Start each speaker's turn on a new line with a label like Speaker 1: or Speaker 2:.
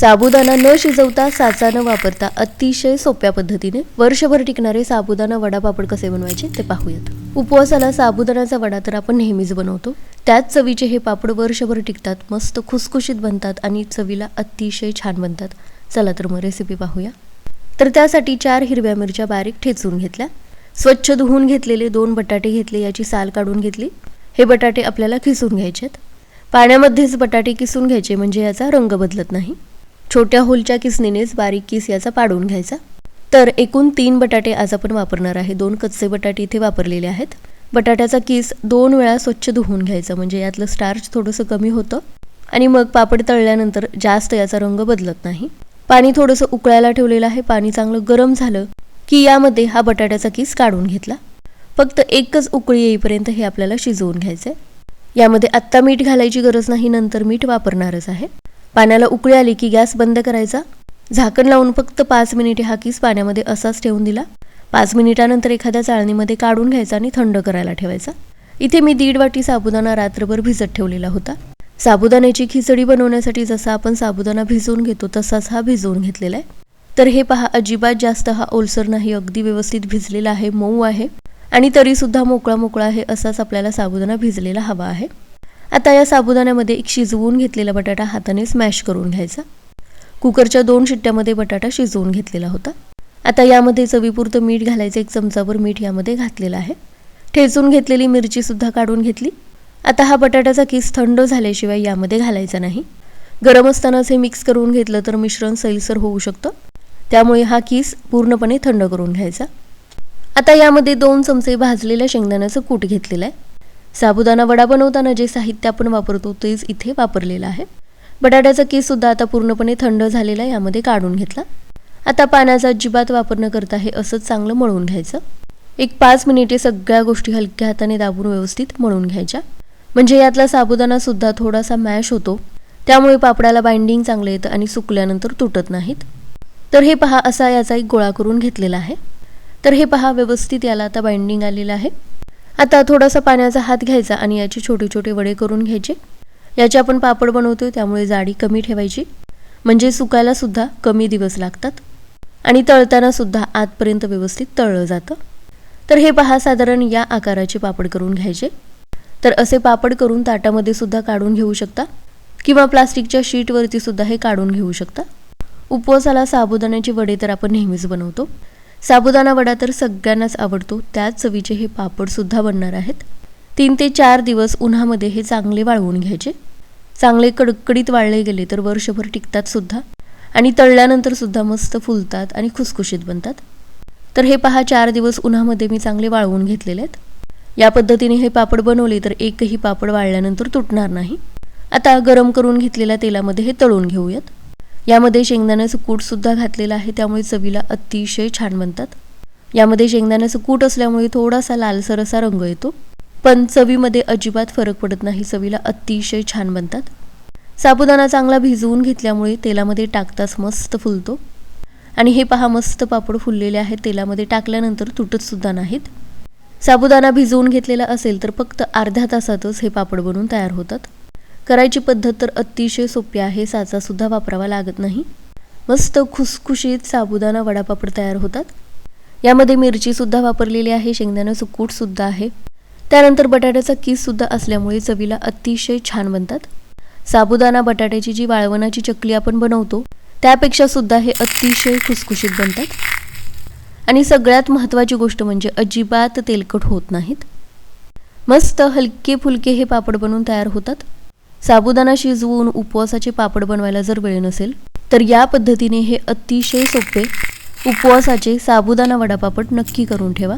Speaker 1: साबुदाणा न शिजवता साचा न वापरता अतिशय सोप्या पद्धतीने वर्षभर टिकणारे साबुदाणा वडापापड कसे बनवायचे ते पाहूयात. उपवासाला साबुदाण्याचा वडा तर आपण नेहमीच बनवतो. त्याच चवीचे हे पापड वर्षभर टिकतात मस्त खुसखुशीत बनतात आणि चवीला अतिशय छान बनतात. चला तर मग रेसिपी पाहूया. तर त्यासाठी चार हिरव्या मिरच्या बारीक ठेचून घेतल्या. स्वच्छ धुवून घेतलेले दोन बटाटे घेतले याची साल काढून घेतली. हे बटाटे आपल्याला किसून घ्यायचेत. पाण्यामध्येच बटाटे किसून घ्यायचे म्हणजे याचा रंग बदलत नाही. छोट्या होलच्या किसणीनेच बारीक किस याचा पाडून घ्यायचा. तर एकूण तीन बटाटे आज आपण वापरणार आहे. दोन कच्चे बटाटे इथे वापरलेले आहेत. बटाट्याचा किस दोन वेळा स्वच्छ धुवून घ्यायचा म्हणजे यातलं स्टार्च थोडंसं कमी होतं आणि मग पापड तळल्यानंतर जास्त याचा रंग बदलत नाही. पाणी थोडंसं उकळायला ठेवलेलं आहे. पाणी चांगलं गरम झालं की यामध्ये हा बटाट्याचा किस काढून घेतला. फक्त एकच उकळी येईपर्यंत हे आपल्याला शिजवून घ्यायचं आहे यामध्ये आत्ता मीठ घालायची गरज नाही. नंतर मीठ वापरणारच आहे. पाण्याला उकळी आली की गॅस बंद करायचा? झाकण लावून फक्त पाच मिनिटे हा किस पाण्यामध्ये असाच ठेवून दिला. पाच मिनिटानंतर एखाद्या चाळणीमध्ये काढून घ्यायचा आणि थंड करायला ठेवायचा. इथे मी दीड वाटी साबुदाणा रात्रभर भिजत ठेवलेला होता. साबुदाण्याची खिचडी बनवण्यासाठी जसा आपण साबुदाणा भिजवून घेतो तसाच हा भिजवून घेतलेला आहे. तर हे पहा अजिबात जास्त हा ओलसर नाही अगदी व्यवस्थित भिजलेला आहे मऊ आहे. आणि तरीसुद्धा मोकळा मोकळा आहे असाच आपल्याला साबुदाणा भिजलेला हवा आहे. आता या साबुदाण्यामध्ये एक शिजवून घेतलेला बटाटा हाताने स्मॅश करून घ्यायचा. कुकरच्या दोन शिट्ट्यामध्ये बटाटा शिजवून घेतलेला होता. आता यामध्ये चवीपुरतं मीठ घालायचं एक चमचाभर मीठ यामध्ये घातलेलं आहे. ठेचून घेतलेली मिरचीसुद्धा काढून घेतली. आता हा बटाट्याचा किस थंड झाल्याशिवाय यामध्ये घालायचा नाही. गरम असतानाच हे मिक्स करून घेतलं तर मिश्रण सैलसर होऊ शकतं. त्यामुळे हा किस पूर्णपणे थंड करून घ्यायचा. आता यामध्ये दोन चमचे भाजलेल्या शेंगदाण्याचं कूट घेतलेलं आहे. साबुदाणा वडा बनवताना जे साहित्य आपण वापरतो तेच इथे वापरलेलं आहे. बटाट्याचा केस सुद्धा आता पूर्णपणे थंड झालेला आहे यामध्ये काढून घेतला. आता पाण्याचा अजिबात वापर न करता हे असंच चांगलं मळून घ्यायचं. एक पाच मिनिटे सगळ्या गोष्टी हलक्या हाताने दाबून व्यवस्थित मळून घ्यायच्या. म्हणजे यातला साबुदाणासुद्धा थोडासा मॅश होतो. त्यामुळे पापडाला बाइंडिंग चांगलं येतं आणि सुकल्यानंतर तुटत नाहीत. तर हे पहा असा याचा एक गोळा करून घेतलेला आहे. तर हे पहा व्यवस्थित याला आता बाइंडिंग आलेलं आहे. आता थोडासा पाण्याचा हात घ्यायचा आणि याचे छोटे छोटे वडे करून घ्यायचे. याचे आपण पापड बनवतोय त्यामुळे जाडी कमी ठेवायची. म्हणजे सुकायला सुद्धा कमी दिवस लागतात. आणि तळताना सुद्धा आतपर्यंत व्यवस्थित तळलं जातं. तर हे पहा साधारण या आकाराचे पापड करून घ्यायचे. तर असे पापड करून ताटामध्ये सुद्धा काढून घेऊ शकता. किंवा प्लास्टिकच्या शीटवरती सुद्धा हे काढून घेऊ शकता. उपवासाला साबुदाण्याचे वडे तर आपण नेहमीच बनवतो. साबुदाणा वडा तर सगळ्यांनाच आवडतो. त्याच चवीचे हे पापडसुद्धा बनणार आहेत. तीन ते चार दिवस उन्हामध्ये हे चांगले वाळवून घ्यायचे. चांगले कडकडीत वाळले गेले तर वर्षभर टिकतात सुद्धा. आणि तळल्यानंतर सुद्धा मस्त फुलतात आणि खुसखुशीत बनतात. तर हे पहा चार दिवस उन्हामध्ये मी चांगले वाळवून घेतलेले आहेत. या पद्धतीने हे पापड बनवले तर एकही पापड वाळल्यानंतर तुटणार नाही. आता गरम करून घेतलेल्या तेलामध्ये हे तळून घेऊयात. यामध्ये शेंगदाण्याचं कूट सुद्धा घातलेलं आहे त्यामुळे चवीला अतिशय छान बनतात. यामध्ये शेंगदाण्याचं कूट असल्यामुळे थोडासा लालसर असा रंग येतो पण चवीमध्ये अजिबात फरक पडत नाही चवीला अतिशय छान बनतात. साबुदाणा चांगला भिजवून घेतल्यामुळे तेलामध्ये टाकताच मस्त फुलतो. आणि हे पहा मस्त पापड फुललेले आहेत तेलामध्ये टाकल्यानंतर तुटत सुद्धा नाहीत. साबुदाणा भिजवून घेतलेला असेल तर फक्त अर्ध्या तासातच हे पापड बनवून तयार होतात. करायची पद्धत तर अतिशय सोपी आहे साचासुद्धा वापरावा लागत नाही. मस्त खुसखुशीत साबुदाणा वडापापड तयार होतात. यामध्ये मिरचीसुद्धा वापरलेली आहे शेंगदाण्याचं कूट सुद्धा आहे. त्यानंतर बटाट्याचा किससुद्धा असल्यामुळे चवीला अतिशय छान बनतात. साबुदाणा बटाट्याची जी वाळवणाची चकली आपण बनवतो त्यापेक्षा सुद्धा हे अतिशय खुसखुशीत बनतात. आणि सगळ्यात महत्त्वाची गोष्ट म्हणजे अजिबात तेलकट होत नाहीत. मस्त हलके फुलके हे पापड बनवून तयार होतात. साबुदाणा शिजवून उपवासाचे पापड बनवायला जर वेळ नसेल तर या पद्धतीने हे अतिशय सोपे उपवासाचे साबुदाणा वडापापड नक्की करून ठेवा.